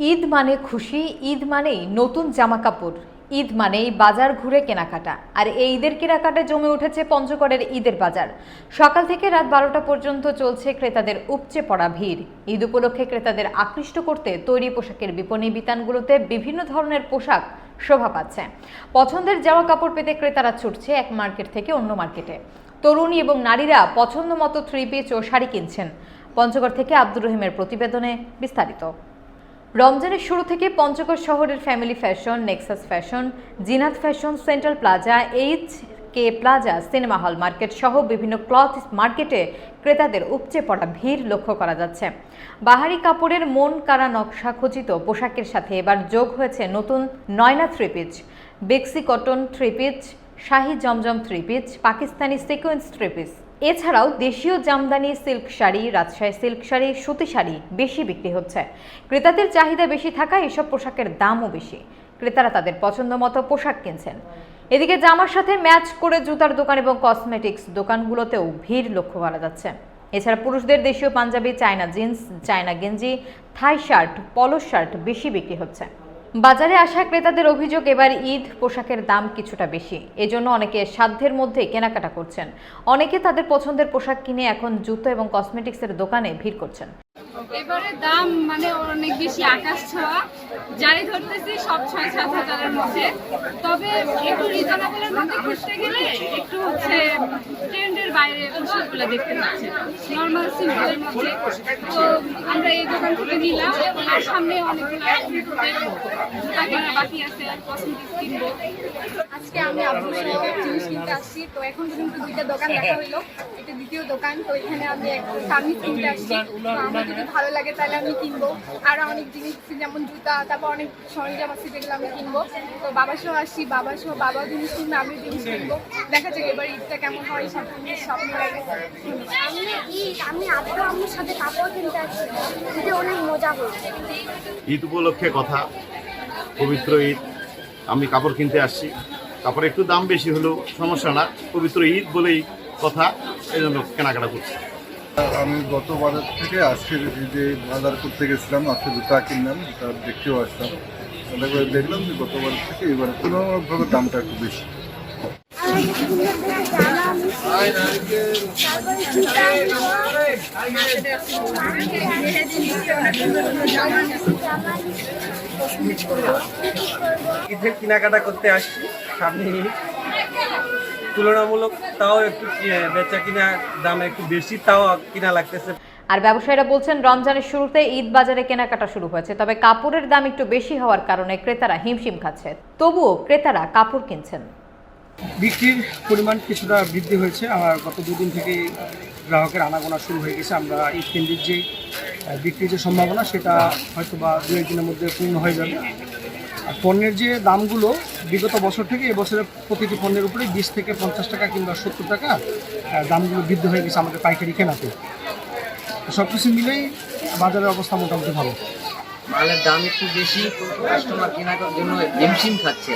ঈদ মানে খুশি, ঈদ মানেই নতুন জামা কাপড় ঈদ মানেই বাজার ঘুরে কেনাকাটা। আর এই ঈদের কেনাকাটা জমে উঠেছে পঞ্চগড়ের ঈদের বাজার। সকাল থেকে রাত বারোটা পর্যন্ত চলছে ক্রেতাদের উপচে পড়া ভিড়। ঈদ উপলক্ষে ক্রেতাদের আকৃষ্ট করতে তৈরি পোশাকের বিপণী বিতানগুলোতে বিভিন্ন ধরনের পোশাক শোভা পাচ্ছে। পছন্দের জামা কাপড় পেতে ক্রেতারা ছুটছে এক মার্কেট থেকে অন্য মার্কেটে। তরুণী এবং নারীরা পছন্দ মতো থ্রি পিস ও শাড়ি কিনছেন। পঞ্চগড় থেকে আব্দুর রহিমের প্রতিবেদনে বিস্তারিত। রমজানের শুরু থেকে পঞ্চগড় শহরের family fashion nexus fashion Zinat fashion central plaza H K plaza cinema hall market সহ বিভিন্ন ক্লথ মার্কেটে ক্রেতাদের উপচে পড়া ভিড় লক্ষ্য করা যাচ্ছে। বাহারি কাপড়ের মন কারা নকশা খচিত পোশাকের সাথে এবার যোগ হয়েছে নতুন Nayna three piece বেক্সি cotton three piece Shahi Zamzam three piece Pakistani sequence three piece এছাড়াও দেশীয় জামদানি সিল্ক শাড়ি, রাজশাহী সিল্ক শাড়ি, সুতি শাড়ি বেশি বিক্রি হচ্ছে। ক্রেতাদের চাহিদা বেশি থাকায় এসব পোশাকের দামও বেশি। ক্রেতারা তাদের পছন্দ মতো পোশাক কিনছেন। এদিকে জামার সাথে ম্যাচ করে জুতার দোকান এবং কসমেটিক্স দোকানগুলোতেও ভিড় লক্ষ্য করা যাচ্ছে। এছাড়া পুরুষদের দেশীয় পাঞ্জাবি, চায়না জিন্স, চায়না গেঞ্জি, থাই শার্ট, পলো শার্ট বেশি বিক্রি হচ্ছে। বাজারে আসা ক্রেতাদের অভিযোগ, এবার ঈদ পোশাকের দাম কিছুটা বেশি। এজন্য অনেকে সাধ্যের মধ্যে কেনাকাটা করছেন। অনেকে তাদের পছন্দের পোশাক কিনে এখন জুতো এবং কসমেটিক্সের দোকানে ভিড় করছেন। এবারে দাম মানে অনেক বেশি আকাশ ছোঁয়া। যাই ধরতেছি, সব ছয় সাত হাজারের মধ্যে। তবে একটু রিজনেবলের মধ্যে খুঁজতে গেলে একটু হচ্ছে ট্রেন্ডের বাইরে পোশাকগুলো দেখতে পাচ্ছে। নর্মাল সিম্পলের মধ্যে। তো আমরা এই দোকান থেকে নিলাম। আর সামনে অনেকগুলো জুতা কেনা বাকি আছে কসমেটিক্স কিনবো। আজকে আমি আব্বুর জিনিস কিনতে আসছি। তো এখন পর্যন্ত দুইটা দোকান দেখা হইল। এটা দ্বিতীয় দোকান। তো এখানে আমি এক কামিজ কিনতে আসছি। আমার যদি ভালো লাগে তাহলে আমি কিনবো। আরও অনেক জিনিস যেমন জুতা তারপর অনেক সরঞ্জাম আছে যেগুলো আমি কিনবো। তো বাবার সহ আসছি বাবার সহ বাবা জিনিস কিনবে আমি জিনিস কিনবো। দেখা যাক এবার ঈদটা কেমন হয় সব জিনিস স্বপ্ন লাগে। আমি ঈদ আমি আব্বু আম্মুর সাথে কাপড় কিনতে আসছি। ঈদে অনেক মজা হয়েছে। ঈদ উপলক্ষে কথা পবিত্র ঈদ। আমি কাপড় কিনতে আসছি। কাপড় একটু দাম বেশি হলেও সমস্যা না পবিত্র ঈদ বলেই কথা এই জন্য কেনাকাটা করছি। আমি গত বাজার থেকে আজকে যে বাজার করতে গেছিলাম, আজকে জুতা কিনলাম জুতা দেখতেও আসলাম। তারপরে দেখলাম যে গত বাজার থেকে এবার তুলনামূলকভাবে দামটা একটু বেশি। ঈদের কেনাকাটা করতে আসছি সামনে। তুলনামূলক তাও একটু বেচা কিনা দাম একটু বেশি, তাও কিনা লাগতেছে। আর ব্যবসায়ীরা বলছেন, রমজানের শুরুতে ঈদ বাজারে কেনাকাটা শুরু হয়েছে, তবে কাপড়ের দাম একটু বেশি হওয়ার কারণে ক্রেতারা হিমশিম খাচ্ছে। তবুও ক্রেতারা কাপড় কিনছেন। বিক্রির পরিমাণ কিছুটা বৃদ্ধি হয়েছে। আর গত দুদিন থেকে গ্রাহকের আনাগোনা শুরু হয়ে গেছে। আমরা এই কেন্দ্রিক যে বিক্রির যে সম্ভাবনা, সেটা হয়তো বা দু একদিনের মধ্যে পূর্ণ হয়ে যাবে। আর পণ্যের যে দামগুলো, বিগত বছর থেকে এবছরে প্রতিটি পণ্যের উপরে বিশ থেকে পঞ্চাশ টাকা কিংবা সত্তর টাকা দামগুলো বৃদ্ধি হয়ে গেছে আমাদের পাইকারি কেনাতে। সব কিছু মিলেই বাজারের অবস্থা মোটামুটি ভালো। মালের দাম একটু বেশি কাস্টমার কেনার জন্য হিমশিম খাচ্ছে।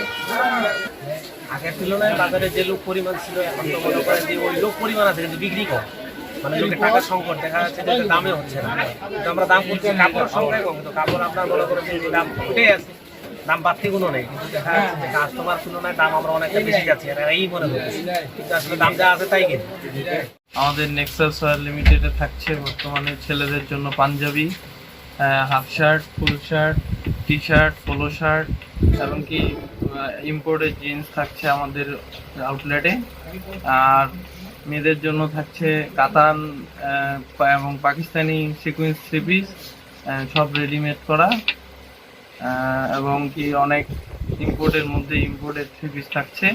আগের তুলনায় বাজারে যে লোক পরিমাণ ছিল এখন তো মনে করেন যে ওই লোক পরিমাণ আছে কিন্তু বিক্রি কম। মানে লোকের টাকার সংকট দেখা যাচ্ছে যে দামে হচ্ছে না। কিন্তু আমরা দাম করছি কাপড় সংখ্যায় কম কিন্তু কাপড় আপনার মনে করেন যে দাম উঠে আছে। দাম বাড়তি কোনো নেই কিন্তু দেখা যাচ্ছে যে কাস্টমার তুলনায় দাম আমরা অনেকটা বেশি যাচ্ছি এই মনে করছি। কিন্তু আসলে দাম যা আছে তাই কিনি আমাদের নেক্সাস লিমিটেডে থাকছে বর্তমানে ছেলেদের জন্য Punjabi. Half shirt full shirt T shirt polo shirt এমনকি ইম্পোর্টেড জিন্স থাকছে আমাদের আউটলেটে আর মেয়েদের জন্য থাকছে কাতান এবং পাকিস্তানি সিকুয়েন্স থ্রি পিস সব রেডিমেড করা। এবং কি অনেক ইম্পোর্টের মধ্যে ইম্পোর্টেড থ্রি পিস থাকছে।